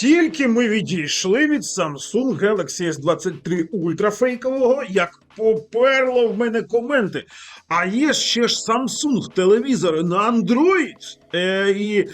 Тільки ми відійшли від Samsung Galaxy S23 Ultra фейкового, як поперло в мене коменти. А є ще ж Samsung телевізори на Android. Е, і, е,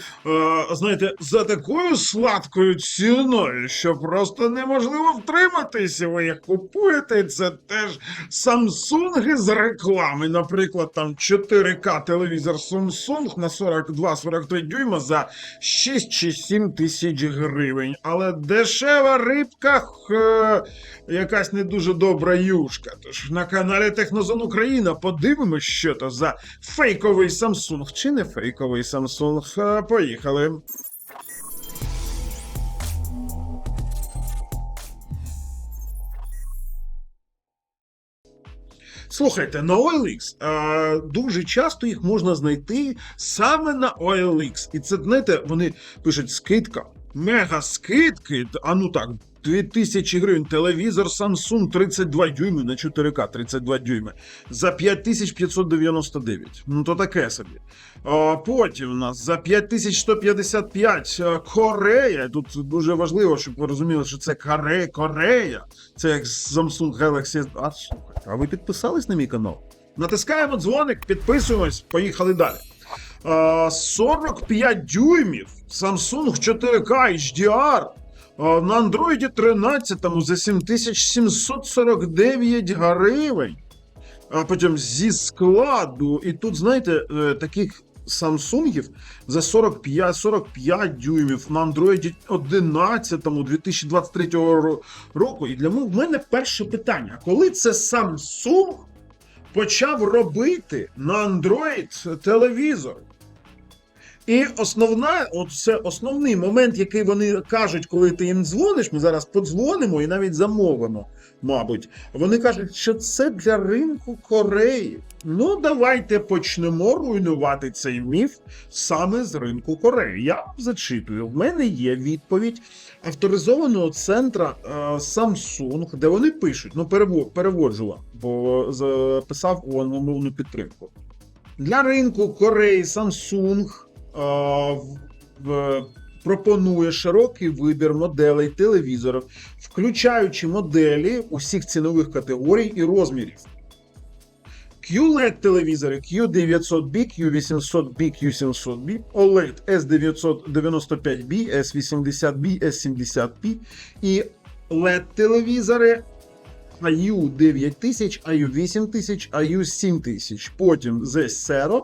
знаєте, за такою сладкою ціною, що просто неможливо втриматися. Ви їх купуєте. Це теж Samsung з реклами. Наприклад, там 4К телевізор Samsung на 42-43 дюйма за 6 чи 7 тисяч гривень. Але дешева рибка, х, якась не дуже добра юшка. Тож на каналі Технозон Україна подивимось, що то за фейковий Samsung чи не фейковий Samsung. Е, Поїхали. Слухайте, на OLX е, дуже часто їх можна знайти саме на OLX. І це, знаєте, вони пишуть скидка, мега скидки. А ну так, 2000 гривень телевізор Samsung 32 дюйми на 4К 32 дюйми за 5599. Ну то таке собі. Потім у нас за 5155 е, Корея. Тут дуже важливо, щоб ви розуміли, що це Коре, Корея. Це як Samsung Galaxy. А, слухайте, а ви підписались на мій канал? Натискаємо дзвоник, підписуємось, поїхали далі. 45 дюймів Samsung 4K HDR на Android 13 за 7749 гривень. А потім зі складу. І тут, знаєте, е, таких Самсунгів за 45, 45 дюймів на Android 11 2023 року. І для мене перше питання: коли це Samsung почав робити на Android телевізор? І основна, от основний момент, який вони кажуть, коли ти їм дзвониш, ми зараз подзвонимо і навіть замовимо, мабуть. Вони кажуть, що це для ринку Кореї. Ну, давайте почнемо руйнувати цей міф саме з ринку Кореї. Я зачитую. В мене є відповідь авторизованого центра е, Samsung, де вони пишуть: ну, перево- переводжу вам, бо записав у англомовну підтримку. Для ринку Кореї Samsung пропонує широкий вибір моделей телевізорів, включаючи моделі усіх цінових категорій і розмірів. QLED телевізори Q900B, Q800B, Q700B, OLED S995B, S80B, S70B і LED телевізори IU 9000, IU 8000, IU 7000. Потім The Zero,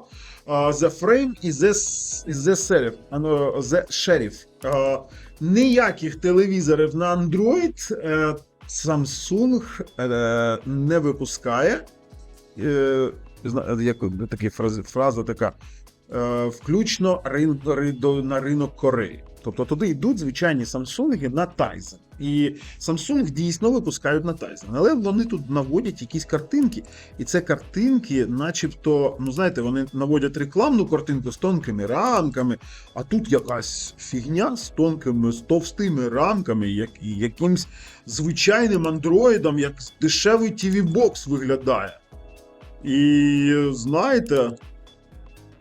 The Frame і The, The Sheriff. а, ну, The Sheriff. Ніяких телевізорів на Android е, Samsung е, не випускає. Е, як така фраза, фраза така. Включно на ринок Кореї. Тобто туди йдуть звичайні Samsung на Tizen. І Samsung дійсно випускають на Tizen. Але вони тут наводять якісь картинки, і це картинки, начебто, ну знаєте, вони наводять рекламну картинку з тонкими рамками, а тут якась фігня з тонкими, з товстими рамками, як, і якимсь звичайним андроїдом, як дешевий TV-бокс виглядає. І знаєте,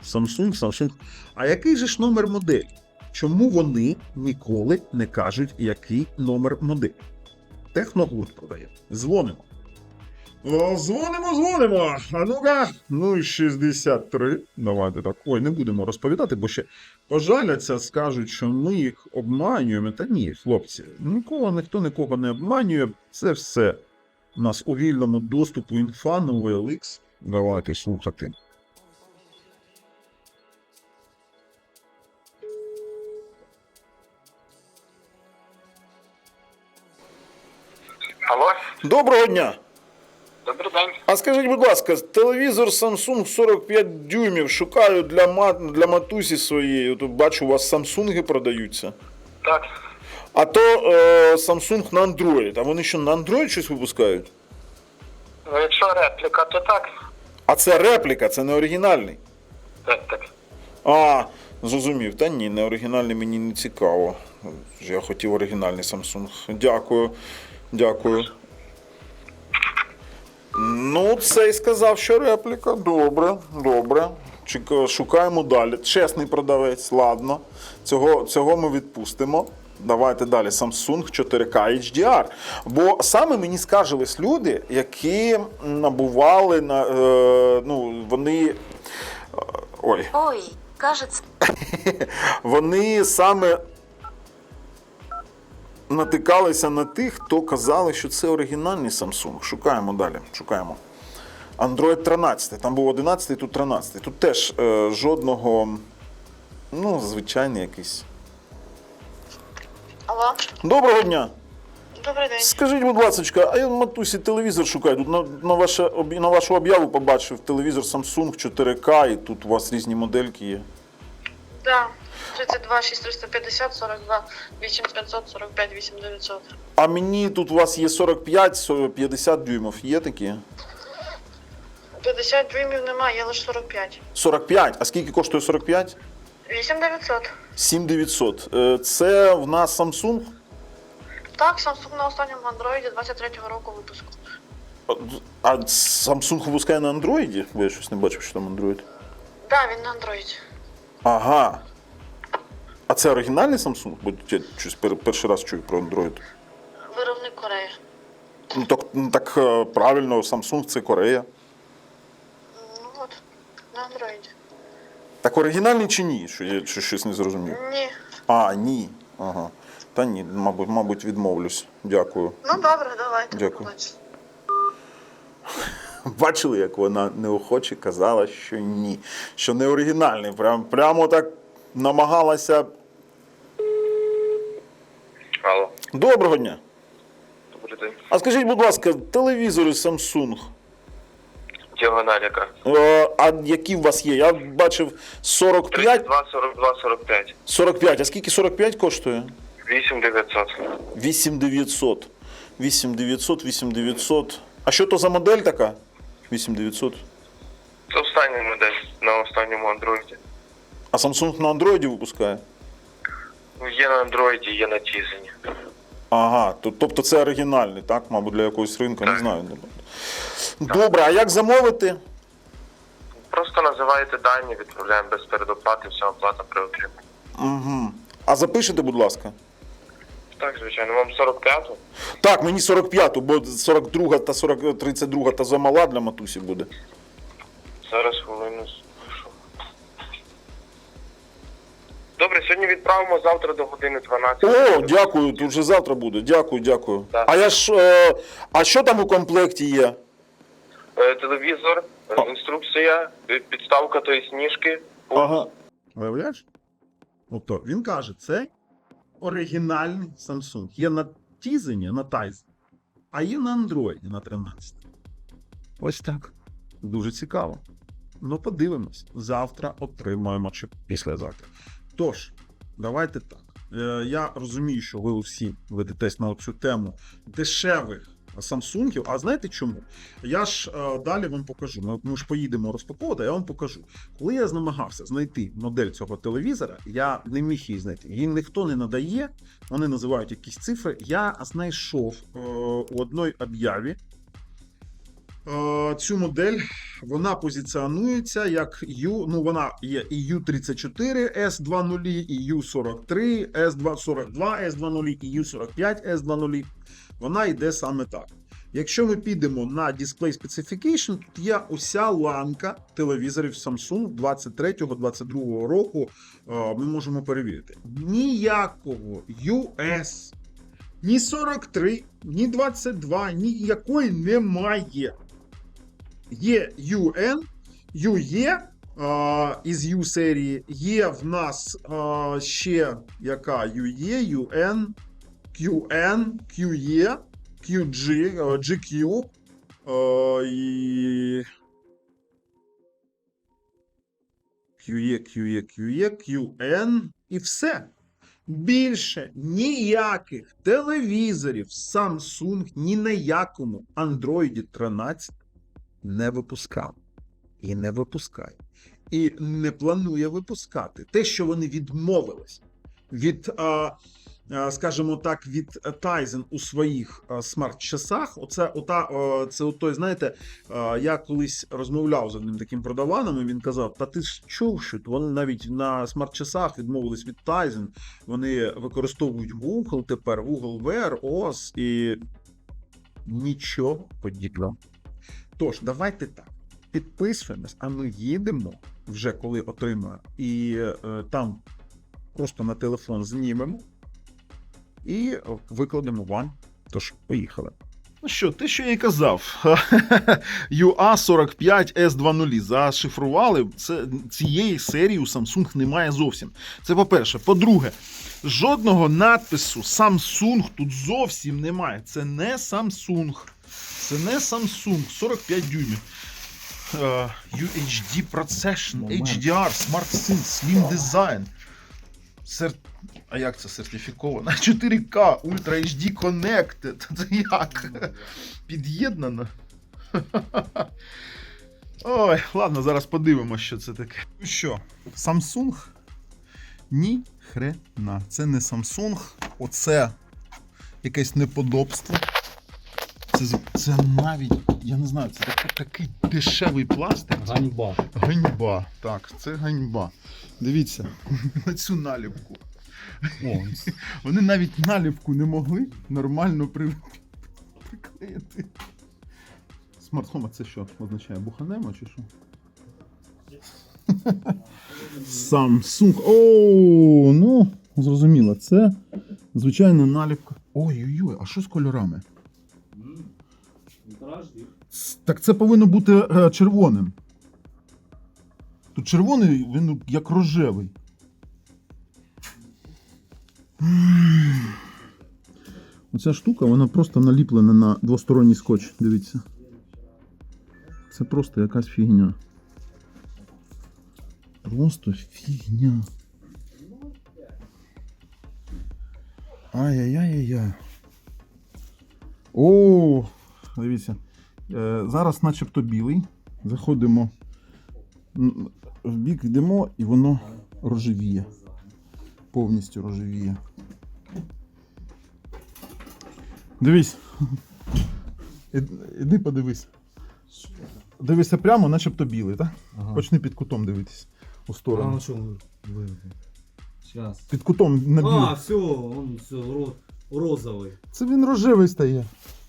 Samsung, Samsung. А який же ж номер моделі? Чому вони ніколи не кажуть, який номер моделі? Техногуд продає. Дзвонимо. Дзвонимо, дзвонимо. А ну-ка, ну і 63. Давайте так. Ой, не будемо розповідати, бо ще пожаляться, скажуть, що ми їх обманюємо. Та ні, хлопці, нікого ніхто нікого не обманює. Це все у нас у вільному доступу інфа OLX. Давайте слухати. Доброго дня! добрий день. А скажіть, будь ласка, телевізор Samsung 45 дюймів шукаю для мат для матусі своєї. Тут бачу, у вас Samsung продаються. Так, А то е, Samsung на Android. А вони що на Android щось випускають? ну якщо репліка, то так. А це репліка, це не оригінальний. Так, так. А, зрозумів. Та ні, не оригінальний мені не цікаво. Я хотів оригінальний Samsung. Дякую. Дякую. Ну, цей сказав, що репліка. Добре, добре. Шукаємо далі. Чесний продавець, ладно. Цього, цього ми відпустимо. Давайте далі. Samsung 4K HDR. Бо саме мені скаржились люди, які набували на е, ну, вони. е, Ой, Ой, кажется, вони саме натикалися на тих, хто казали, що це оригінальний Samsung. Шукаємо далі. Шукаємо. Android 13. Там був 11, тут 13. Тут теж е, жодного. Ну, звичайний якийсь. Алло, Доброго дня! добрий день. Скажіть, будь ласка, а я матусі телевізор шукаю. Тут на, на, ваше, обі- на вашу об'яву побачив телевізор Samsung 4K, і тут у вас різні модельки є. Да. 32 6350 42 8500 45 8900. А мені тут у вас є 45, 40, 50 дюймів. Є такі? 50 дюймів немає, є лише 45. 45. А скільки коштує 45? 8900. 7900. Е, Це в нас Samsung. Так, Samsung на останньому Android 23-го року випуску. А Samsung випускає на Android? Бо я щось не бачив, що там Android. Да, він на Android. Ага. А це оригінальний Samsung? Бо я щось пер- перший раз чую про Android. Виробник Корея. Ну так, ну, так е, правильно, Samsung це Корея. Ну от, на Android. Так оригінальний чи ні? Що я що щось не зрозумів. Ні. А, ні. Ага. Та ні, мабуть, мабуть, відмовлюсь. Дякую. Ну добре, давайте. Дякую. побачимо. Бачили, як вона неохоче казала, що ні, що не оригінальний. Прям, прямо так намагалася. Алло, Доброго дня. добрий день. А скажіть, будь ласка, телевізори Samsung. Діагональ яка? Е, а які у вас є? Я бачив 45, 32, 42, 45. 45. А скільки 45 коштує? 8900. 8900. 8900, 8900. А що то за модель така? 8900. Це остання модель на останньому андроїді. А Samsung на Android випускає? Ну, Є на андроїді, є на тізені. Ага, то- тобто це оригінальний, так? Мабуть, для якогось ринку, не знаю. Добре, а як замовити? Просто називаєте дані, відправляємо без передоплати, вся оплата при отриманні. Угу. А запишете, будь ласка. Так, звичайно, вам 45-ту? Так, мені 45-ту, бо 42 та 40, 32 та замала для матусі буде. Зараз Добре, сьогодні відправимо завтра до години 12. О, дякую, тут вже завтра буде. Дякую, дякую. Так. А я ж. Е, а що там у комплекті є? Е, Телевізор, е, інструкція, е, підставка тої сніжки. Ага. Уявляєш? Тобто він каже, це оригінальний Samsung. Є на Тізені, на Тайзі, а є на Android на 13. Ось так. Дуже цікаво. Ну, подивимось. Завтра отримаємо чи післязавтра. Тож, давайте так. Е, я розумію, що ви всі ведетесь на цю тему дешевих Самсунгів. А знаєте чому? Я ж е, далі вам покажу. Ми, ми ж поїдемо розпаковувати, я вам покажу. Коли я намагався знайти модель цього телевізора, я не міг її знайти. Її ніхто не надає, вони називають якісь цифри. Я знайшов е, у одній об'яві. Е, цю модель вона позиціонується як U, ну вона є і U34 S20, і U43, S242, S20, і U45 S20. Вона йде саме так. Якщо ми підемо на Display Specification, тут є уся ланка телевізорів Samsung 23-22 року. е, Ми можемо перевірити. Ніякого US, ні 43, ні 22, ніякої немає. Є UN, UE із U серії, є в нас ще яка UE, UN, QN, QE, QG, GQ і QE, QE, QE, QN і все. Більше ніяких телевізорів Samsung ні на якому Android 13 не випускав. І не випускає. І не планує випускати. Те, що вони відмовились від скажімо так, від Tizen у своїх смарт-часах. Оце ота, це той, знаєте, я колись розмовляв з одним таким продаваном, і він казав: Та ти ж чув, що вони навіть на смарт-часах відмовились від Tizen, вони використовують Google тепер, Google Wear, OS і нічого подібного. Тож, давайте так. Підписуємось, а ми їдемо вже коли отримаємо, і е, там просто на телефон знімемо і викладемо вам. Тож, поїхали. Ну що, те, що я і казав, UA45S20 зашифрували. Це цієї серії у Samsung немає зовсім. Це по-перше. По-друге, жодного надпису Samsung тут зовсім немає. Це не Samsung. Це не Samsung 45 дюймів. Е, UHD Procession, HDR, Smart Sync, Slim Design. Сер... А як це сертифіковано? 4К, Ultra HD Connected. Це як? Під'єднано. Ой, ладно, зараз подивимося, що це таке. Ну що, Samsung? Ні хрена. Це не Samsung, оце якесь неподобство. Це, це навіть, я не знаю, це такий, такий дешевий пластик. Ганьба. Ганьба. Так, це ганьба. Дивіться на цю наліпку. О, Вони навіть наліпку не могли нормально при... приклеїти. А це що означає? Буханемо чи що? Samsung. О, ну, зрозуміло, це звичайно наліпка. Ой-ой-ой, а що з кольорами? Так це повинно бути е, червоним. Тут червоний, він як рожевий. Оця штука, вона просто наліплена на двосторонній скотч. Дивіться. Це просто якась фігня. Просто фігня. Ай-яй-яй-яй-яй. О, дивіться. Е, зараз начебто білий. Заходимо в бік, йдемо, і воно рожевіє. Повністю рожевіє. Дивись. Іди подивись. Дивися прямо, начебто білий, так? ага. Почни під кутом дивитись у А, сторону. ну що ви Сейчас. Під кутом на А, все, он все, ро- розовий. Це він рожевий стає.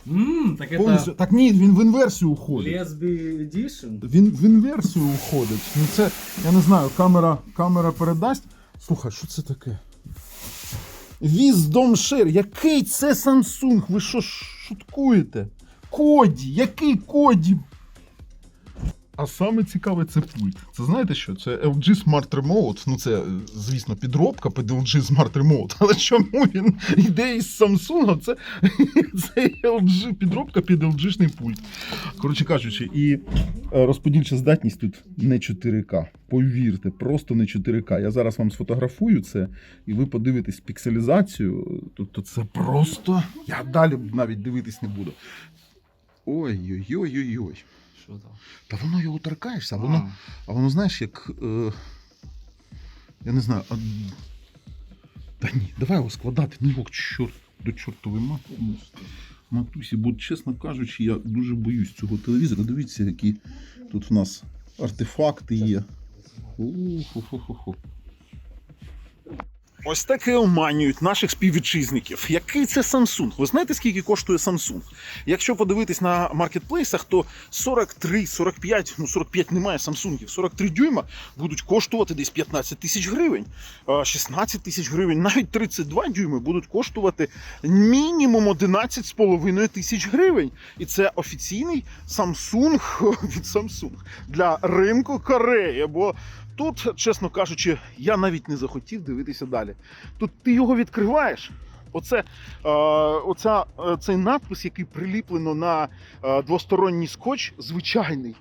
Ммм, так Повністю. это Так ні, він в інверсію уходить. Lesbi Edition? Він в інверсію уходить. Ну це, я не знаю, камера, камера передасть. Слухай, що це таке? Wisdom Share. Який це Samsung? Ви що шуткуєте? Коді, який коді? А саме цікаве це пульт. Це знаєте що? Це LG Smart Remote. Ну це, звісно, підробка під LG Smart Remote. Але чому він йде із Samsung? Це, це LG, підробка під LG-шний пульт. Коротше кажучи, і е, розподільча здатність тут не 4К. Повірте, просто не 4К. Я зараз вам сфотографую це, і ви подивитесь пікселізацію. Тобто це просто. Я далі навіть дивитись не буду. Ой-ой-ой-ой-ой. Що там? Та воно його торкаєшся, а воно, а воно знаєш, як. Е, я не знаю. А... Та ні, давай його складати, ну його чорт, до чортової матері. Матусі, бо, чесно кажучи, я дуже боюсь цього телевізора. Дивіться, які тут в нас артефакти є. Ху-ху-ху-ху. Ось так оманюють наших співвітчизників. Який це Samsung? Ви знаєте, скільки коштує Samsung? Якщо подивитись на маркетплейсах, то 43, 45, ну 45 немає Samsungів, 43 дюйма будуть коштувати десь 15 тисяч гривень, 16 тисяч гривень, навіть 32 дюйми будуть коштувати мінімум 11,5 тисяч гривень. І це офіційний Samsung від Samsung для ринку Кореї. Бо тут, чесно кажучи, я навіть не захотів дивитися далі. Тут ти його відкриваєш. Оце, е, оця, е, цей надпис, який приліплено на е, двосторонній скотч, звичайний.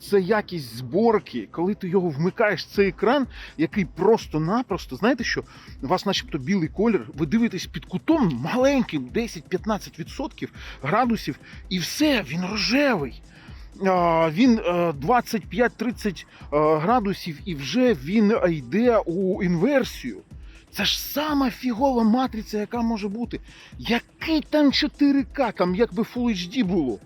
Це якість зборки, коли ти його вмикаєш, цей екран, який просто-напросто, знаєте що, у вас начебто білий колір, ви дивитесь під кутом маленьким, 10-15% градусів, і все, він рожевий. Він е, 25-30 е, градусів, і вже він е, йде у інверсію. Це ж сама фігова матриця, яка може бути. Який там 4К, там якби Full HD було.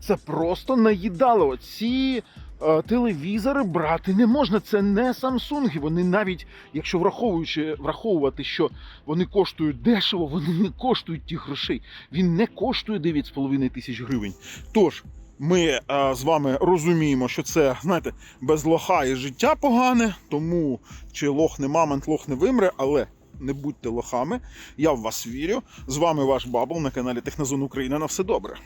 Це просто наїдало. Ці е, телевізори брати не можна. Це не Samsung. Вони навіть, якщо враховуючи, враховувати, що вони коштують дешево, вони не коштують тих грошей. Він не коштує 9,5 тисяч гривень. Тож. Ми е, з вами розуміємо, що це, знаєте, без лоха і життя погане, тому чи лох не мамонт, лох не вимре, але не будьте лохами. Я в вас вірю. З вами ваш Бабл на каналі Технозон Україна. На все добре.